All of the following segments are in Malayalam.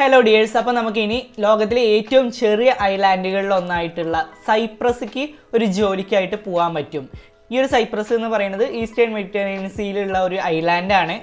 ഹലോ ഡിയേഴ്സ് അപ്പോൾ നമുക്ക് ഇനി ലോകത്തിലെ ഏറ്റവും ചെറിയ ഐലാൻഡുകളിൽ ഒന്നായിട്ടുള്ള സൈപ്രസിക്ക് ഒരു ജോലിക്കായിട്ട് പോകാൻ പറ്റും. ഈ ഒരു സൈപ്രസ് എന്ന് പറയുന്നത് ഈസ്റ്റേൺ മെഡിറ്ററേനിയൻ സീയിലുള്ള ഒരു ഐലാൻഡാണ്.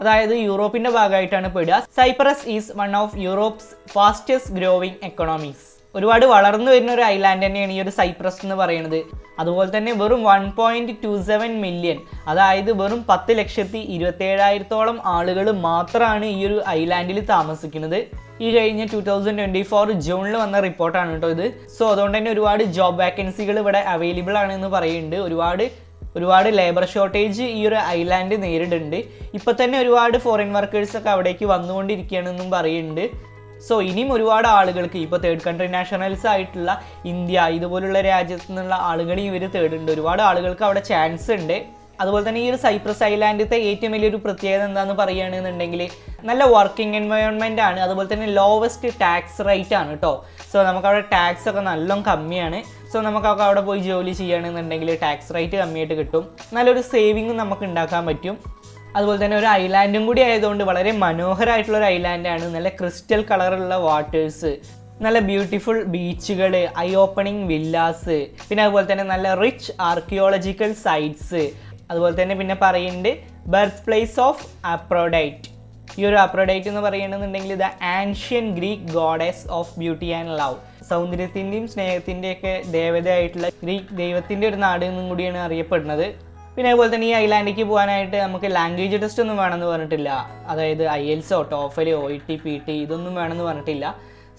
അതായത് യൂറോപ്പിന്റെ ഭാഗമായിട്ടാണ് പെടുക. Cyprus is one of Europe's fastest growing economies. ഒരുപാട് വളർന്നു വരുന്ന ഒരു ഐലാൻഡ് തന്നെയാണ് ഈ ഒരു സൈപ്രസ് എന്ന് പറയുന്നത്. അതുപോലെ തന്നെ വെറും one point two seven million അതായത് വെറും പത്ത് ലക്ഷത്തി ഇരുപത്തേഴായിരത്തോളം ആളുകൾ മാത്രമാണ് ഈ ഒരു ഐലാൻഡിൽ താമസിക്കുന്നത്. ഈ കഴിഞ്ഞ ടു തൗസൻഡ് ട്വന്റി ഫോർ ജൂണിൽ വന്ന റിപ്പോർട്ടാണ് കേട്ടോ ഇത്. സോ അതുകൊണ്ട് തന്നെ ഒരുപാട് ജോബ് വാക്കൻസികൾ ഇവിടെ അവൈലബിൾ ആണെന്ന് പറയുന്നുണ്ട്. ഒരുപാട് ഒരുപാട് ലേബർ ഷോർട്ടേജ് ഈ ഒരു ഐലാൻഡ് നേരിടുന്നുണ്ട്. ഇപ്പോൾ തന്നെ ഒരുപാട് ഫോറിൻ വർക്കേഴ്സ് ഒക്കെ അവിടേക്ക് വന്നുകൊണ്ടിരിക്കുകയാണെന്നും പറയുന്നുണ്ട്. സോ ഇനിയും ഒരുപാട് ആളുകൾക്ക് ഇപ്പോൾ തേർഡ് കൺട്രി നാഷണൽസ് ആയിട്ടുള്ള ഇന്ത്യ ഇതുപോലുള്ള രാജ്യത്തു നിന്നുള്ള ആളുകളെ ഇവർ തേടുന്നുണ്ട് ഒരുപാട് ആളുകൾക്ക് അവിടെ ചാൻസ് ഉണ്ട്. അതുപോലെ തന്നെ ഈ ഒരു സൈപ്രസ് ഐലാൻഡിലത്തെ ഏറ്റവും വലിയൊരു പ്രത്യേകത എന്താണെന്ന് പറയുകയാണെന്നുണ്ടെങ്കിൽ നല്ല വർക്കിംഗ് എൻവയോൺമെന്റ് ആണ്. അതുപോലെ തന്നെ ലോവസ്റ്റ് ടാക്സ് റേറ്റ് ആണ് കേട്ടോ സോ നമുക്കവിടെ ടാക്സ് ഒക്കെ നല്ലോണം കമ്മിയാണ്. സോ നമുക്കൊക്കെ അവിടെ പോയി ജോലി ചെയ്യുകയാണെന്നുണ്ടെങ്കിൽ ടാക്സ് റേറ്റ് കമ്മിയായിട്ട് കിട്ടും. നല്ലൊരു സേവിങ് നമുക്ക് ഉണ്ടാക്കാൻ പറ്റും. അതുപോലെ തന്നെ ഒരു ഐലാൻഡും കൂടി ആയതുകൊണ്ട് വളരെ മനോഹരമായിട്ടുള്ള ഒരു ഐലാൻഡാണ് നല്ല ക്രിസ്റ്റൽ കളറുള്ള വാട്ടേഴ്സ് നല്ല ബ്യൂട്ടിഫുൾ ബീച്ചുകൾ ഐ ഓപ്പണിംഗ് വില്ലാസ് പിന്നെ അതുപോലെ തന്നെ നല്ല റിച്ച് ആർക്കിയോളജിക്കൽ സൈറ്റ്സ് അതുപോലെ തന്നെ പിന്നെ പറയുന്നുണ്ട് ബർത്ത് പ്ലേസ് ഓഫ് അപ്രോഡൈറ്റ് ഈ ഒരു അപ്രോഡൈറ്റ് എന്ന് പറയുകയാണെന്നുണ്ടെങ്കിൽ the ancient Greek goddess of beauty and love സൗന്ദര്യത്തിന്റെയും സ്നേഹത്തിന്റെയൊക്കെ ദേവതയായിട്ടുള്ള ഗ്രീക്ക് ദൈവത്തിന്റെ ഒരു നാട് എന്നും കൂടിയാണ് അറിയപ്പെടുന്നത്. പിന്നെ അതുപോലെ തന്നെ ഈ ഐലാൻഡിലേക്ക് പോകാനായിട്ട് നമുക്ക് ലാംഗ്വേജ് ടെസ്റ്റ് ഒന്നും വേണമെന്ന് പറഞ്ഞിട്ടില്ല. അതായത് ഐ എൽസോ ടോഫലോ ഒ ടി പി ടി ഇതൊന്നും വേണമെന്ന് പറഞ്ഞിട്ടില്ല.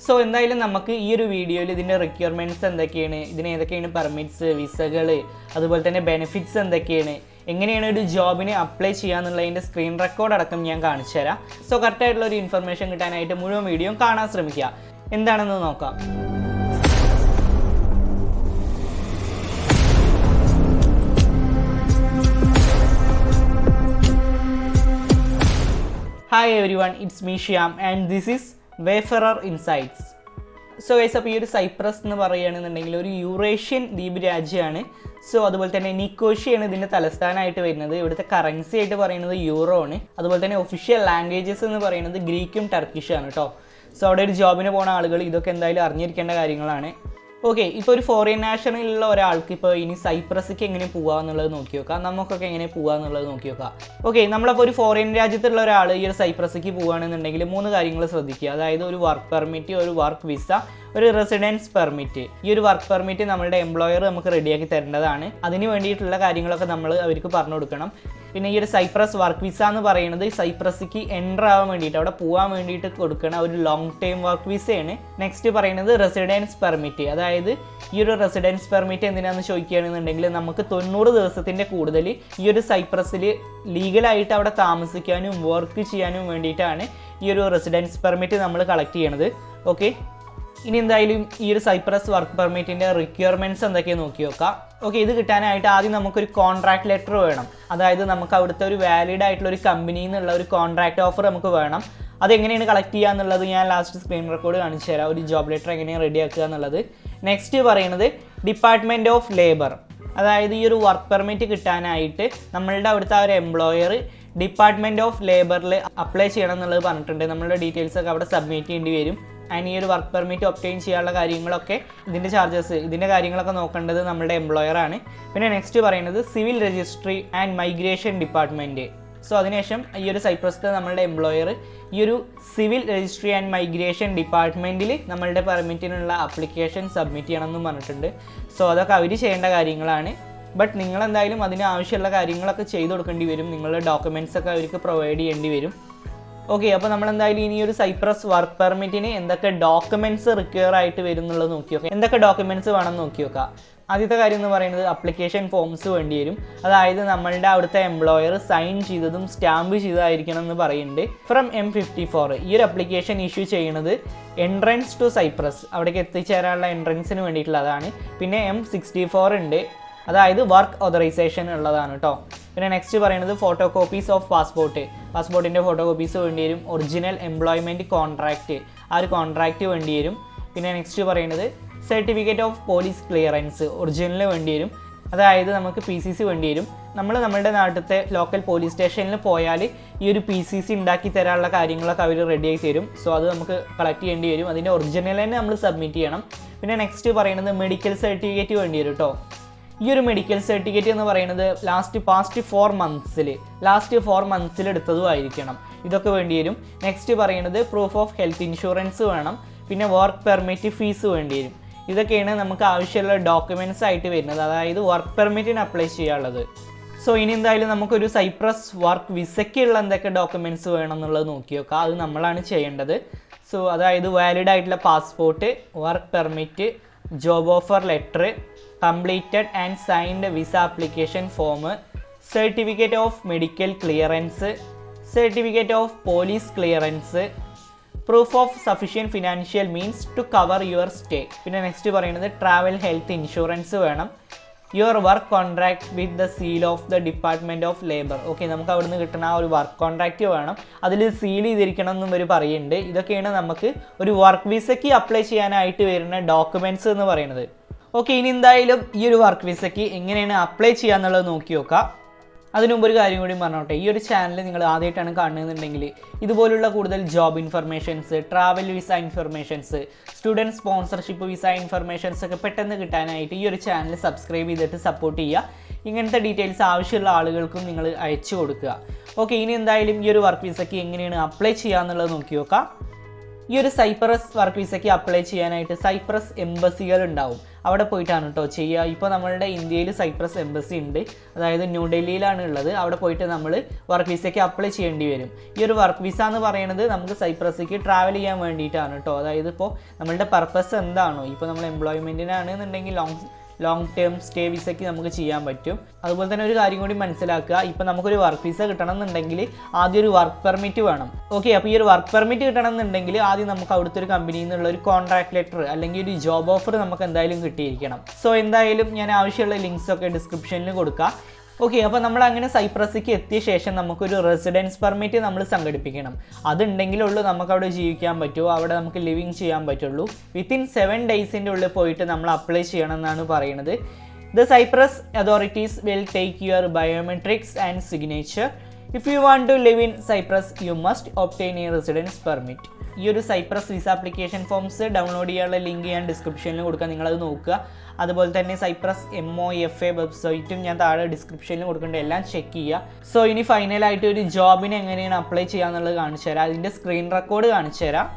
സോ എന്തായാലും നമുക്ക് ഈ ഒരു വീഡിയോയിൽ ഇതിന്റെ റിക്വയർമെന്റ്സ് എന്തൊക്കെയാണ് ഇതിന് ഏതൊക്കെയാണ് പെർമിറ്റ്സ് വിസകൾ അതുപോലെ തന്നെ ബെനിഫിറ്റ്സ് എന്തൊക്കെയാണ് എങ്ങനെയാണ് ഒരു ജോബിന് അപ്ലൈ ചെയ്യാന്നുള്ളതിന്റെ സ്ക്രീൻ റെക്കോർഡ് അടക്കം ഞാൻ കാണിച്ചു തരാം. സോ കറക്റ്റായിട്ടുള്ള ഒരു ഇൻഫർമേഷൻ കിട്ടാനായിട്ട് മുഴുവൻ വീഡിയോ കാണാൻ ശ്രമിക്കുക. എന്താണെന്ന് നോക്കാം. Hi everyone it's me Shyam and this is Wayfarer Insights so guys അപ്പോൾ ഈ ഒരു സൈപ്രസ് എന്ന് പറയുകയാണെന്നുണ്ടെങ്കിൽ ഒരു യൂറേഷ്യൻ ദ്വീപ് രാജ്യമാണ്. സോ അതുപോലെ തന്നെ നിക്കോഷ്യയാണ് ഇതിന്റെ തലസ്ഥാനമായിട്ട് വരുന്നത്. ഇവിടുത്തെ കറൻസി ആയിട്ട് പറയുന്നത് യൂറോ ആണ്. അതുപോലെ തന്നെ ഒഫീഷ്യൽ ലാംഗ്വേജസ് എന്ന് പറയുന്നത് ഗ്രീക്കും ടർക്കിഷും ആണ് കേട്ടോ. സോ അവിടെ ഒരു ജോബിന് പോണ ആളുകൾ ഇതൊക്കെ എന്തായാലും അറിഞ്ഞിരിക്കേണ്ട കാര്യങ്ങളാണ്. ഓക്കെ ഇപ്പോൾ ഒരു ഫോറിൻ നാഷണലുള്ള ഒരാൾക്ക് ഇപ്പോൾ ഇനി സൈപ്രസിക്ക് എങ്ങനെ പോകാം എന്നുള്ളത് നോക്കി നോക്കാം. നമുക്കൊക്കെ എങ്ങനെ പോകാം എന്നുള്ളത് നോക്കി നോക്കാം. ഓക്കെ നമ്മളപ്പോൾ ഒരു ഫോറിൻ രാജ്യത്തുള്ള ഒരാൾ ഈ ഒരു സൈപ്രസിക്ക് പോകുകയാണെന്നുണ്ടെങ്കിൽ മൂന്ന് കാര്യങ്ങൾ ശ്രദ്ധിക്കുക. അതായത് ഒരു വർക്ക് പെർമിറ്റ് ഒരു വർക്ക് വിസ ഒരു റെസിഡൻസ് പെർമിറ്റ് ഈ ഒരു വർക്ക് പെർമിറ്റ് നമ്മളുടെ എംപ്ലോയർ നമുക്ക് റെഡിയാക്കി തരേണ്ടതാണ്. അതിന് വേണ്ടിയിട്ടുള്ള കാര്യങ്ങളൊക്കെ നമ്മൾ അവർക്ക് പറഞ്ഞു കൊടുക്കണം. പിന്നെ ഈ ഒരു സൈപ്രസ് വർക്ക് വിസ എന്ന് പറയുന്നത് സൈപ്രസിക്ക് എന്റർ ആവാൻ വേണ്ടിയിട്ട് അവിടെ പോകാൻ വേണ്ടിയിട്ട് കൊടുക്കുന്ന ഒരു ലോങ് ടൈം വർക്ക് വിസയാണ് നെക്സ്റ്റ് പറയുന്നത് റെസിഡൻസ് പെർമിറ്റ് അതായത് ഈ ഒരു റെസിഡൻസ് പെർമിറ്റ് എന്തിനാണെന്ന് ചോദിക്കുകയാണെന്നുണ്ടെങ്കിൽ നമുക്ക് തൊണ്ണൂറ് ദിവസത്തിന്റെ കൂടുതൽ ഈ ഒരു സൈപ്രസിൽ ലീഗലായിട്ട് അവിടെ താമസിക്കാനും വർക്ക് ചെയ്യാനും വേണ്ടിയിട്ടാണ് ഈ ഒരു റെസിഡൻസ് പെർമിറ്റ് നമ്മൾ കളക്ട് ചെയ്യണത്. ഓക്കെ ഇനി എന്തായാലും ഈ ഒരു സൈപ്രസ് വർക്ക് പെർമിറ്റിന്റെ റിക്വയർമെന്റ്സ് എന്തൊക്കെയാണ് നോക്കി നോക്കാം. ഓക്കെ ഇത് കിട്ടാനായിട്ട് ആദ്യം നമുക്കൊരു കോൺട്രാക്ട് ലെറ്റർ വേണം. അതായത് നമുക്ക് അവിടുത്തെ ഒരു വാലിഡ് ആയിട്ടുള്ള ഒരു കമ്പനിയിൽ നിന്നുള്ള ഒരു കോൺട്രാക്ട് ഓഫർ നമുക്ക് വേണം. അതെങ്ങനെയാണ് കളക്ട് ചെയ്യുക എന്നുള്ളത് ഞാൻ ലാസ്റ്റ് സ്ക്രീൻ റെക്കോർഡ് കാണിച്ചു തരാം. ഒരു ജോബ് ലെറ്റർ എങ്ങനെയാണ് റെഡിയാക്കുക എന്നുള്ളത്. നെക്സ്റ്റ് പറയുന്നത് ഡിപ്പാർട്ട്മെന്റ് ഓഫ് ലേബർ അതായത് ഈ ഒരു വർക്ക് പെർമിറ്റ് കിട്ടാനായിട്ട് നമ്മളുടെ അവിടുത്തെ ഒരു എംപ്ലോയർ ഡിപ്പാർട്ട്മെന്റ് ഓഫ് ലേബറിൽ അപ്ലൈ ചെയ്യണം എന്നുള്ളത് പറഞ്ഞിട്ടുണ്ട്. നമ്മളുടെ ഡീറ്റെയിൽസ് ഒക്കെ അവിടെ സബ്മിറ്റ് ചെയ്യേണ്ടി വരും. ആൻഡ് ഈ ഒരു വർക്ക് പെർമിറ്റ് ഒപ്റ്റെയിൻ ചെയ്യാനുള്ള കാര്യങ്ങളൊക്കെ ഇതിന്റെ ചാർജസ് ഇതിന്റെ കാര്യങ്ങളൊക്കെ നോക്കേണ്ടത് നമ്മുടെ എംപ്ലോയർ ആണ്. പിന്നെ നെക്സ്റ്റ് പറയുന്നത് civil registry and migration department so അതിനുശേഷം ഈ ഒരു സൈപ്രസിലെ നമ്മളുടെ എംപ്ലോയർ ഈ ഒരു സിവിൽ രജിസ്ട്രി ആൻഡ് മൈഗ്രേഷൻ ഡിപ്പാർട്ട്മെന്റിൽ നമ്മളുടെ പെർമിറ്റിനുള്ള അപ്ലിക്കേഷൻ സബ്മിറ്റ് ചെയ്യണമെന്നും പറഞ്ഞിട്ടുണ്ട്. സോ അതൊക്കെ അവർ ചെയ്യേണ്ട കാര്യങ്ങളാണ്. ബട്ട് നിങ്ങൾ എന്തായാലും അതിന് ആവശ്യമുള്ള കാര്യങ്ങളൊക്കെ ചെയ്തു കൊടുക്കേണ്ടി വരും. നിങ്ങളുടെ ഡോക്യുമെന്റ്സ് ഒക്കെ അവർക്ക് പ്രൊവൈഡ് ചെയ്യേണ്ടി വരും. ഓക്കെ അപ്പോൾ നമ്മൾ എന്തായാലും ഇനി ഒരു സൈപ്രസ് വർക്ക് പെർമിറ്റിന് എന്തൊക്കെ ഡോക്യുമെന്റ്സ് റിക്വയർ ആയിട്ട് വരും എന്നുള്ളത് നോക്കി നോക്കാം. എന്തൊക്കെ ഡോക്യുമെന്റ്സ് വേണം നോക്കി നോക്കാം. ആദ്യത്തെ കാര്യം എന്ന് പറയുന്നത് അപ്ലിക്കേഷൻ ഫോംസ് വേണ്ടി വരും. അതായത് നമ്മളുടെ അവിടുത്തെ എംപ്ലോയർ സൈൻ ചെയ്തതും സ്റ്റാമ്പ് ചെയ്തതായിരിക്കണം എന്ന് പറയുന്നുണ്ട്. ഫ്രം എം ഫിഫ്റ്റി ഫോർ ഈ ഒരു അപ്ലിക്കേഷൻ ഇഷ്യൂ ചെയ്യുന്നത് എൻട്രൻസ് ടു സൈപ്രസ് അവിടേക്ക് എത്തിച്ചേരാനുള്ള എൻട്രൻസിന് വേണ്ടിയിട്ടുള്ളതാണ്. പിന്നെ എം സിക്സ്റ്റി ഫോർ ഉണ്ട്. അതായത് വർക്ക് ഓതറൈസേഷൻ ഉള്ളതാണ് കേട്ടോ പിന്നെ നെക്സ്റ്റ് പറയുന്നത് ഫോട്ടോ കോപ്പീസ് ഓഫ് പാസ്പോർട്ട് പാസ്പോർട്ടിന്റെ ഫോട്ടോ കോപ്പീസ് വേണ്ടി വരും. ഒറിജിനൽ എംപ്ലോയ്മെന്റ് കോൺട്രാക്റ്റ് ആ ഒരു കോൺട്രാക്റ്റ് വേണ്ടി വരും. പിന്നെ നെക്സ്റ്റ് പറയുന്നത് certificate of police clearance original വേണ്ടി വരും. അതായത് നമുക്ക് പി സി സി വേണ്ടി വരും. നമ്മൾ നമ്മുടെ നാട്ടിലത്തെ ലോക്കൽ പോലീസ് സ്റ്റേഷനിൽ പോയാൽ ഈ ഒരു പി സി സി ഉണ്ടാക്കി തരാനുള്ള കാര്യങ്ങളൊക്കെ അവർ റെഡിയാക്കി തരും. സോ അത് നമുക്ക് കളക്ട് ചെയ്യേണ്ടി വരും. അതിന്റെ ഒറിജിനൽ തന്നെ നമ്മൾ സബ്മിറ്റ് ചെയ്യണം. പിന്നെ നെക്സ്റ്റ് പറയുന്നത് മെഡിക്കൽ സർട്ടിഫിക്കറ്റ് വേണ്ടി വരും കേട്ടോ ഈ ഒരു മെഡിക്കൽ സർട്ടിഫിക്കറ്റ് എന്ന് പറയുന്നത് ലാസ്റ്റ് പാസ്റ്റ് ഫോർ മന്ത്സിൽ ലാസ്റ്റ് ഫോർ മന്ത്സിൽ എടുത്തതും ആയിരിക്കണം. ഇതൊക്കെ വേണ്ടി വരും. നെക്സ്റ്റ് പറയുന്നത് പ്രൂഫ് ഓഫ് ഹെൽത്ത് ഇൻഷുറൻസ് വേണം. പിന്നെ വർക്ക് പെർമിറ്റ് ഫീസ് വേണ്ടി വരും. ഇതൊക്കെയാണ് നമുക്ക് ആവശ്യമുള്ള ഡോക്യുമെന്റ്സ് ആയിട്ട് വരുന്നത്. അതായത് വർക്ക് പെർമിറ്റിന് അപ്ലൈ ചെയ്യാനുള്ളത്. സോ ഇനി എന്തായാലും നമുക്കൊരു സൈപ്രസ് വർക്ക് വിസയ്ക്കുള്ള എന്തൊക്കെ ഡോക്യുമെന്റ്സ് വേണം എന്നുള്ളത് നോക്കി നോക്കാം. അത് നമ്മളാണ് ചെയ്യേണ്ടത്. സോ അതായത് വാലിഡ് ആയിട്ടുള്ള passport work permit job offer letter completed and signed visa application form certificate of medical clearance certificate of police clearance proof of sufficient financial means to cover your stay പിന്നെ നെക്സ്റ്റ് പറയുന്നത് ട്രാവൽ ഹെൽത്ത് ഇൻഷുറൻസ് വേണം. Your work contract with the seal of the department of labour okay നമുക്ക് അവിടുന്ന് കിട്ടുന്ന ആ ഒരു വർക്ക് കോൺട്രാക്റ്റ് വേണം. അതിൽ സീൽ ചെയ്തിരിക്കണം എന്നും ഒരു പറയുന്നുണ്ട്. ഇതൊക്കെയാണ് നമുക്ക് ഒരു വർക്ക് വിസയ്ക്ക് അപ്ലൈ ചെയ്യാനായിട്ട് വരുന്ന ഡോക്യുമെന്റ്സ് എന്ന് പറയുന്നത്. ഓക്കെ ഇനി എന്തായാലും ഈ ഒരു വർക്ക് വിസയ്ക്ക് എങ്ങനെയാണ് അപ്ലൈ ചെയ്യാന്നുള്ളത് നോക്കി നോക്കാം. അതിനുമുമ്പ് ഒരു കാര്യം കൂടി പറഞ്ഞോട്ടെ. ഈ ഒരു ചാനൽ നിങ്ങൾ ആദ്യമായിട്ടാണ് കാണുന്നുണ്ടെങ്കിൽ ഇതുപോലുള്ള കൂടുതൽ job informations travel visa informations student sponsorship visa informations ഒക്കെ പെട്ടെന്ന് കിട്ടാനായിട്ട് ഈ ഒരു ചാനൽ സബ്സ്ക്രൈബ് ചെയ്തിട്ട് സപ്പോർട്ട് ചെയ്യുക. ഇങ്ങനത്തെ ഡീറ്റെയിൽസ് ആവശ്യമുള്ള ആളുകൾക്കും നിങ്ങൾ അയച്ചു കൊടുക്കുക. ഓക്കെ ഇനി എന്തായാലും ഈ ഒരു വർക്ക് വിസയ്ക്ക് എങ്ങനെയാണ് അപ്ലൈ ചെയ്യുക എന്നുള്ളത് നോക്കി നോക്കാം. ഈ ഒരു സൈപ്രസ് വർക്ക് വിസയ്ക്ക് അപ്ലൈ ചെയ്യാനായിട്ട് സൈപ്രസ് എംബസികൾ ഉണ്ടാവും. അവിടെ പോയിട്ടാണ് കേട്ടോ ചെയ്യുക. ഇപ്പോൾ നമ്മളുടെ ഇന്ത്യയിൽ സൈപ്രസ് എംബസി ഉണ്ട്. അതായത് ന്യൂഡൽഹിയിലാണ് ഉള്ളത്. അവിടെ പോയിട്ട് നമ്മൾ വർക്ക് വിസയ്ക്ക് അപ്ലൈ ചെയ്യേണ്ടി വരും. ഈ ഒരു വർക്ക് വിസ എന്ന് പറയുന്നത് നമുക്ക് സൈപ്രസിലേക്ക് ട്രാവൽ ചെയ്യാൻ വേണ്ടിയിട്ടാണ് കേട്ടോ അതായത് ഇപ്പോൾ നമ്മളുടെ പർപ്പസ് എന്താണോ? ഇപ്പോൾ നമ്മൾ എംപ്ലോയ്മെന്റിനാണെന്നുണ്ടെങ്കിൽ ലോങ് ലോങ് ടേം സ്റ്റേ വിസയ്ക്ക് നമുക്ക് ചെയ്യാൻ പറ്റും. അതുപോലെ തന്നെ ഒരു കാര്യം കൂടി മനസ്സിലാക്കുക. ഇപ്പം നമുക്കൊരു വർക്ക് വിസ കിട്ടണം എന്നുണ്ടെങ്കിൽ ആദ്യം ഒരു വർക്ക് പെർമിറ്റ് വേണം. ഓക്കെ അപ്പോൾ ഈ ഒരു വർക്ക് പെർമിറ്റ് കിട്ടണം എന്നുണ്ടെങ്കിൽ ആദ്യം നമുക്ക് അവിടുത്തെ ഒരു കമ്പനിയിൽ നിന്നുള്ള ഒരു കോൺട്രാക്ട് ലെറ്റർ അല്ലെങ്കിൽ ഒരു ജോബ് ഓഫർ നമുക്ക് എന്തായാലും കിട്ടിയിരിക്കണം. സോ എന്തായാലും ഞാൻ ആവശ്യമുള്ള ലിങ്ക്സ് ഒക്കെ ഡിസ്ക്രിപ്ഷനിൽ കൊടുക്കാം. ഓക്കെ അപ്പോൾ നമ്മൾ അങ്ങനെ സൈപ്രസിക്ക് എത്തിയ ശേഷം നമുക്കൊരു റെസിഡൻസ് പെർമിറ്റ് നമ്മൾ സംഘടിപ്പിക്കണം. അതുണ്ടെങ്കിലുള്ളൂ നമുക്ക് അവിടെ ജീവിക്കാൻ പറ്റുമോ അവിടെ നമുക്ക് ലിവിങ് ചെയ്യാൻ പറ്റുള്ളൂ. വിത്തിൻ സെവൻ ഡേയ്സിന്റെ ഉള്ളിൽ പോയിട്ട് നമ്മൾ അപ്ലൈ ചെയ്യണം എന്നാണ് പറയുന്നത്. The Cyprus authorities will take your biometrics and signature if you want to live in Cyprus you must obtain a residence permit ഈ ഒരു Cyprus visa application forms download ചെയ്യാനുള്ള ലിങ്ക് ഞാൻ ഡിസ്ക്രിപ്ഷനിൽ കൊടുക്കാം. നിങ്ങളത് നോക്കുക. അതുപോലെ തന്നെ Cyprus M O F A വെബ്സൈറ്റും ഞാൻ താഴെ ഡിസ്ക്രിപ്ഷനിൽ കൊടുക്കേണ്ട എല്ലാം ചെക്ക് ചെയ്യുക. സോ ഇനി ഫൈനലായിട്ട് ഒരു ജോബിന് എങ്ങനെയാണ് അപ്ലൈ ചെയ്യുക എന്നുള്ളത് കാണിച്ചു തരാം. അതിന്റെ സ്ക്രീൻ റെക്കോർഡ് കാണിച്ചു തരാം.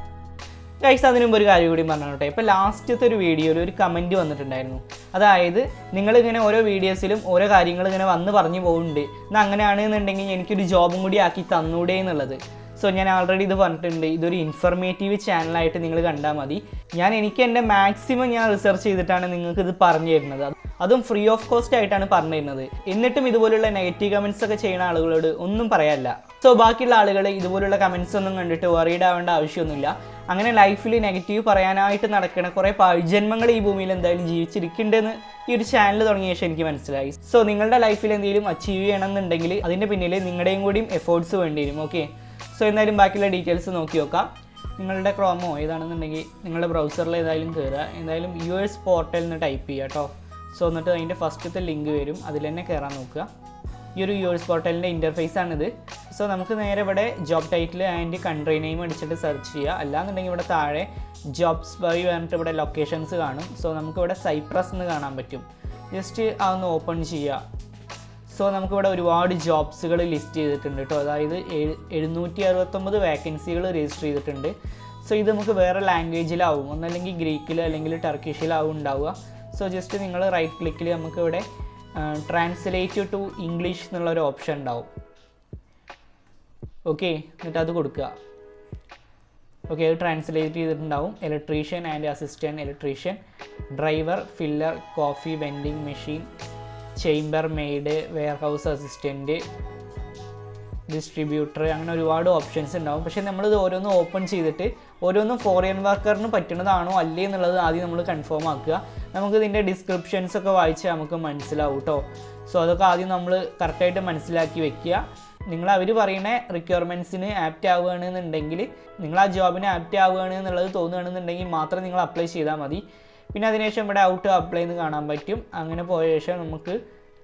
ഗൈസ് അതിന് മുമ്പ് ഒരു കാര്യം കൂടി പറഞ്ഞോട്ടെ. ഇപ്പോൾ ലാസ്റ്റത്തെ ഒരു വീഡിയോയിൽ ഒരു കമന്റ് വന്നിട്ടുണ്ടായിരുന്നു. അതായത് നിങ്ങളിങ്ങനെ ഓരോ വീഡിയോസിലും ഓരോ കാര്യങ്ങൾ ഇങ്ങനെ വന്ന് പറഞ്ഞു പോകുന്നുണ്ട്. എന്നാൽ അങ്ങനെയാണെന്നുണ്ടെങ്കിൽ എനിക്കൊരു ജോബും കൂടി ആക്കി തന്നൂടെ എന്നുള്ളത്. സോ ഞാൻ ആൾറെഡി ഇത് പറഞ്ഞിട്ടുണ്ട്. ഇതൊരു ഇൻഫർമേറ്റീവ് ചാനലായിട്ട് നിങ്ങൾ കണ്ടാൽ മതി. ഞാൻ എനിക്ക് എന്റെ മാക്സിമം ഞാൻ റിസർച്ച് ചെയ്തിട്ടാണ് നിങ്ങൾക്ക് ഇത് പറഞ്ഞു തരുന്നത്. അതും ഫ്രീ ഓഫ് കോസ്റ്റ് ആയിട്ടാണ് പറഞ്ഞു തരുന്നത്. എന്നിട്ടും ഇതുപോലുള്ള നെഗറ്റീവ് കമൻസ് ഒക്കെ ചെയ്യുന്ന ആളുകളോട് ഒന്നും പറയാനില്ല. സോ ബാക്കിയുള്ള ആളുകൾ ഇതുപോലുള്ള കമൻസ് ഒന്നും കണ്ടിട്ട് വറീഡ് ആവേണ്ട ആവശ്യമൊന്നുമില്ല. അങ്ങനെ ലൈഫിൽ നെഗറ്റീവ് പറയാനായിട്ട് നടക്കുന്ന കുറേ പഴിജന്മങ്ങൾ ഈ ഭൂമിയിൽ എന്തായാലും ജീവിച്ചിരിക്കുന്നുണ്ടെന്ന് ഈ ഒരു ചാനൽ തുടങ്ങിയ ശേഷം എനിക്ക് മനസ്സിലായി. സോ നിങ്ങളുടെ ലൈഫിൽ എന്തെങ്കിലും അച്ചീവ് ചെയ്യണം എന്നുണ്ടെങ്കിൽ അതിന്റെ പിന്നിൽ നിങ്ങളുടെയും കൂടിയും എഫേർട്സ് വേണ്ടി വരും. ഓക്കെ സോ എന്തായാലും ബാക്കിയുള്ള ഡീറ്റെയിൽസ് നോക്കി നോക്കാം. നിങ്ങളുടെ ക്രോമോ ഏതാണെന്നുണ്ടെങ്കിൽ നിങ്ങളുടെ ബ്രൗസറിൽ ഏതായാലും കയറുക എന്തായാലും യു എസ് പോർട്ടൽ എന്ന് ടൈപ്പ് ചെയ്യുക കേട്ടോ സോ എന്നിട്ട് അതിന്റെ ഫസ്റ്റത്തെ ലിങ്ക് വരും. അതിൽ തന്നെ കയറാൻ നോക്കുക. ഈ ഒരു യു എസ് പോർട്ടലിന്റെ ഇന്റർഫേസ് ആണിത്. സോ നമുക്ക് നേരെ ഇവിടെ job title and country name അടിച്ചിട്ട് സെർച്ച് ചെയ്യുക. അല്ലാന്നുണ്ടെങ്കിൽ ഇവിടെ താഴെ ജോബ്സ് ബൈ പറഞ്ഞിട്ട് ഇവിടെ ലൊക്കേഷൻസ് കാണും. സോ നമുക്ക് ഇവിടെ സൈപ്രസ് എന്ന് കാണാൻ പറ്റും. ജസ്റ്റ് അതൊന്ന് ഓപ്പൺ ചെയ്യുക. സോ നമുക്കിവിടെ ഒരുപാട് ജോബ്സുകൾ ലിസ്റ്റ് ചെയ്തിട്ടുണ്ട് കേട്ടോ അതായത് എഴു- എഴുന്നൂറ്റി അറുപത്തൊമ്പത് വേക്കൻസികൾ രജിസ്റ്റർ ചെയ്തിട്ടുണ്ട്. സോ ഇത് നമുക്ക് വേറെ ലാംഗ്വേജിലാവും ഒന്നല്ലെങ്കിൽ ഗ്രീക്കിൽ അല്ലെങ്കിൽ ടർക്കിഷിലാവും ഉണ്ടാവുക. സോ ജസ്റ്റ് നിങ്ങൾ റൈറ്റ് ക്ലിക്കിൽ നമുക്കിവിടെ ട്രാൻസ്ലേറ്റ് ടു ഇംഗ്ലീഷ് എന്നുള്ളൊരു ഓപ്ഷൻ ഉണ്ടാവും. ഓക്കെ എന്നിട്ട് അത് കൊടുക്കുക. ഓക്കെ അത് ട്രാൻസ്ലേറ്റ് ചെയ്തിട്ടുണ്ടാവും. Electrician and assistant electrician driver filler coffee vending machine chambermaid warehouse assistant distributor അങ്ങനെ ഒരുപാട് ഓപ്ഷൻസ് ഉണ്ടാവും. പക്ഷേ നമ്മളിത് ഓരോന്നും ഓപ്പൺ ചെയ്തിട്ട് ഓരോന്നും ഫോറിയൻ വർക്കറിന് പറ്റുന്നതാണോ അല്ലേ എന്നുള്ളത് ആദ്യം നമ്മൾ കൺഫേം ആക്കുക. നമുക്ക് ഇതിന്റെ ഡിസ്ക്രിപ്ഷൻസ് ഒക്കെ വായിച്ച് നമുക്ക് മനസ്സിലാവും കേട്ടോ സോ അതൊക്കെ ആദ്യം നമ്മൾ കറക്റ്റായിട്ട് മനസ്സിലാക്കി വെക്കുക. നിങ്ങൾ അവർ പറയുന്ന റിക്വയർമെന്റ്സിന് ആപ്റ്റ് ആവുകയാണെന്നുണ്ടെങ്കിൽ നിങ്ങൾ ആ ജോബിന് ആപ്റ്റ് ആവുകയാണെന്നുള്ളത് തോന്നുകയാണെന്നുണ്ടെങ്കിൽ മാത്രം നിങ്ങൾ അപ്ലൈ ചെയ്താൽ മതി. പിന്നെ അതിനുശേഷം ഇവിടെ ഔട്ട് അപ്ലൈ എന്ന് കാണാൻ പറ്റും. അങ്ങനെ പോയ ശേഷം നമുക്ക്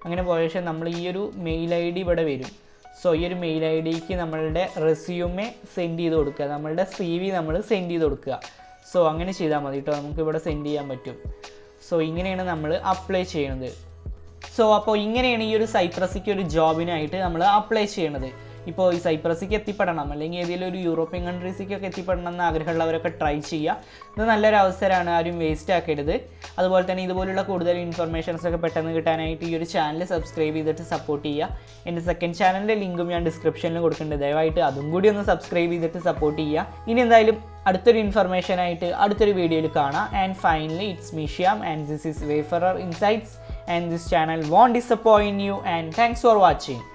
അങ്ങനെ പോയ ശേഷം നമ്മൾ ഈ ഒരു മെയിൽ ഐ ഡി ഇവിടെ വരും. സോ ഈ ഒരു മെയിൽ ഐ ഡിക്ക് നമ്മളുടെ റെസ്യൂമെ സെൻഡ് ചെയ്ത് കൊടുക്കുക. നമ്മളുടെ സി വി നമ്മൾ സെൻഡ് ചെയ്ത് കൊടുക്കുക. സോ അങ്ങനെ ചെയ്താൽ മതി കേട്ടോ നമുക്ക് ഇവിടെ സെൻഡ് ചെയ്യാൻ പറ്റും. സോ ഇങ്ങനെയാണ് നമ്മൾ അപ്ലൈ ചെയ്യുന്നത് സോ അപ്പോൾ ഇങ്ങനെയാണ് ഈ ഒരു സൈപ്രസിക്ക് ഒരു ജോബിനായിട്ട് നമ്മൾ അപ്ലൈ ചെയ്യണത്. ഇപ്പോൾ ഈ സൈപ്രസിക്ക് എത്തിപ്പെടണം. അല്ലെങ്കിൽ ഏതെങ്കിലും ഒരു യൂറോപ്യൻ കൺട്രീസിലേക്കൊക്കെ എത്തിപ്പെടണം എന്ന് ആഗ്രഹമുള്ളവരൊക്കെ ട്രൈ ചെയ്യുക. ഇത് നല്ലൊരു അവസരമാണ് ആരും വേസ്റ്റ് ആക്കരുത്. അതുപോലെ തന്നെ ഇതുപോലുള്ള കൂടുതൽ ഇൻഫർമേഷൻസ് ഒക്കെ പെട്ടെന്ന് കിട്ടാനായിട്ട് ഈ ഒരു ചാനൽ സബ്സ്ക്രൈബ് ചെയ്തിട്ട് സപ്പോർട്ട് ചെയ്യുക. എന്റെ സെക്കൻഡ് ചാനലിന്റെ ലിങ്കും ഞാൻ ഡിസ്ക്രിപ്ഷനിൽ കൊടുക്കുന്നുണ്ട്. ദയവായിട്ട് അതും കൂടി ഒന്ന് സബ്സ്ക്രൈബ് ചെയ്തിട്ട് സപ്പോർട്ട് ചെയ്യുക. ഇനി എന്തായാലും അടുത്തൊരു ഇൻഫർമേഷൻ ആയിട്ട് അടുത്തൊരു വീഡിയോയിൽ കാണാം. And finally it's മിഷ്യാം and this is wayfarer insights and this channel won't disappoint you. And thanks for watching.